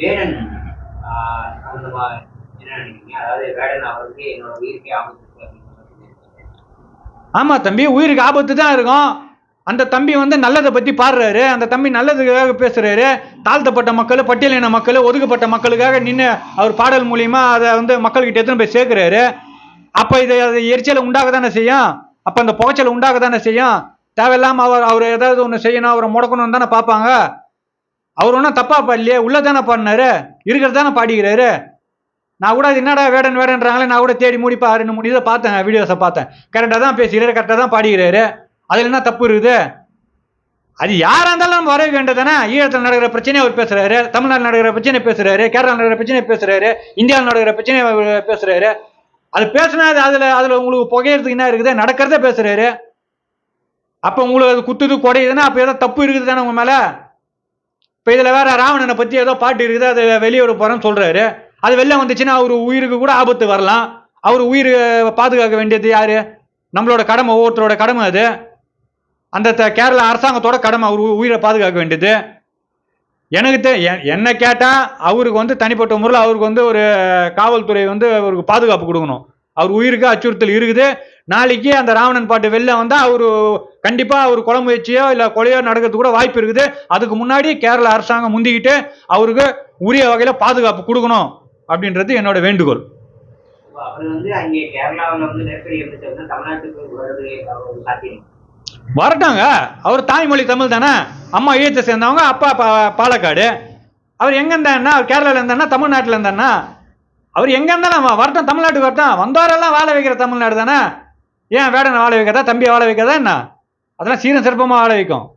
வேடன் என்ன நினைக்கிறீங்க? அதாவது வேடன் அவருக்கு என்னோட உயிருக்கே ஆபத்து ஆமாம் தம்பி உயிருக்கு ஆபத்து தான் இருக்கும். அந்த தம்பி வந்து நல்லதை பற்றி பாடுறாரு. அந்த தம்பி நல்லதுக்காக பேசுகிறாரு தாழ்த்தப்பட்ட மக்கள் பட்டியலின மக்கள் ஒதுக்கப்பட்ட மக்களுக்காக நின்று அவர் பாடல் மூலியமா அதை வந்து மக்கள்கிட்ட எத்தனை போய் சேர்க்குறாரு. அப்போ இதை அது எரிச்சலை உண்டாக தானே செய்யும்? அப்போ அந்த புகைச்சலை உண்டாக தானே செய்யும்? தேவையில்லாமல் அவர் அவர் ஏதாவது ஒன்று செய்யணும் அவரை முடக்கணும்னு தானே பார்ப்பாங்க? அவர் ஒன்றும் தப்பா பாடலையே உள்ள தானே பாடினாரு? இருக்கிறது தானே பாடிக்கிறாரு? நான் கூட அது என்னடா வேடன் வேடன்றாங்களே நான் கூட தேடி மூடி பா ரெண்டு மூணு இதை பார்த்தேன் வீடியோஸை பார்த்தேன். கரெக்டாக தான் பேசுகிறாரு கரெக்டாக தான் பாடிக்கிறாரு. அதில் என்ன தப்பு இருக்குது? அது யாராக இருந்தாலும் நம்ம வரவே வேண்டியதானே ஈழத்தில் நடக்கிற பிரச்சனையை அவர் பேசுகிறாரு தமிழ்நாட்டில் நடக்கிற பிரச்சனை பேசுகிறாரு கேரளா நடக்கிற பிரச்சனை பேசுகிறாரு இந்தியாவில் நடக்கிற பிரச்சனை அவர் பேசுகிறாரு அது பேசுனா அது அதில் அதில் உங்களுக்கு புகையிறதுக்கு என்ன இருக்குது? நடக்கிறத பேசுகிறாரு அப்போ உங்களுக்கு அது குத்துது குடையுதுன்னா அப்போ ஏதோ தப்பு இருக்குது தானே உங்கள் மேலே? இப்போ இதில் வேற ராவணனை பற்றி ஏதோ பாட்டு இருக்குது அதை வெளியே விட போகிறேன்னு சொல்கிறாரு அது வெளில வந்துச்சுன்னா அவர் உயிருக்கு கூட ஆபத்து வரலாம். அவர் உயிர் பாதுகாக்க வேண்டியது யார்? நம்மளோட கடமை ஒவ்வொருத்தரோட கடமை அது. அந்த த- கேரளா அரசாங்கத்தோட கடமை அவர் உயிரை பாதுகாக்க வேண்டியது. எனக்கு தெ என்னை என்ன கேட்டால் அவருக்கு வந்து தனிப்பட்ட முறையில் அவருக்கு வந்து ஒரு காவல்துறை வந்து அவருக்கு பாதுகாப்பு கொடுக்கணும். அவர் உயிருக்கு அச்சுறுத்தல் இருக்குது. நாளைக்கு அந்த ராவணன் பாட்டு வெளில வந்தால் அவர் கண்டிப்பாக அவர் கொலை முயற்சியோ இல்லை கொலையோ நடக்கிறதுக்கு கூட வாய்ப்பு இருக்குது. அதுக்கு முன்னாடி கேரளா அரசாங்கம் முந்திக்கிட்டு அவருக்கு உரிய வகையில் பாதுகாப்பு கொடுக்கணும் அப்படின்றது என்னோட வேண்டுகோள். வந்து வந்து வரட்டாங்க. அவர் தாய்மொழி தமிழ் தானே. அம்மா ஈழத்தை சேர்ந்தவங்க அப்பா பாலக்காடு. அவர் எங்க இருந்தாருன்னா அவர் கேரளால இருந்தாருன்னா தமிழ்நாட்டில் இருந்தாருன்னா அவர் எங்க இருந்தாலும் வரட்டும் தமிழ்நாட்டுக்கு வரட்டும். வந்தவரெல்லாம் வாழ வைக்கிற தமிழ்நாடு தானே. ஏன் வேடனை வாழ வைக்காதா தம்பியை வாழ வைக்காதா என்ன? அதெல்லாம் சீரம் சிறப்பமாக வாழ வைக்கும்.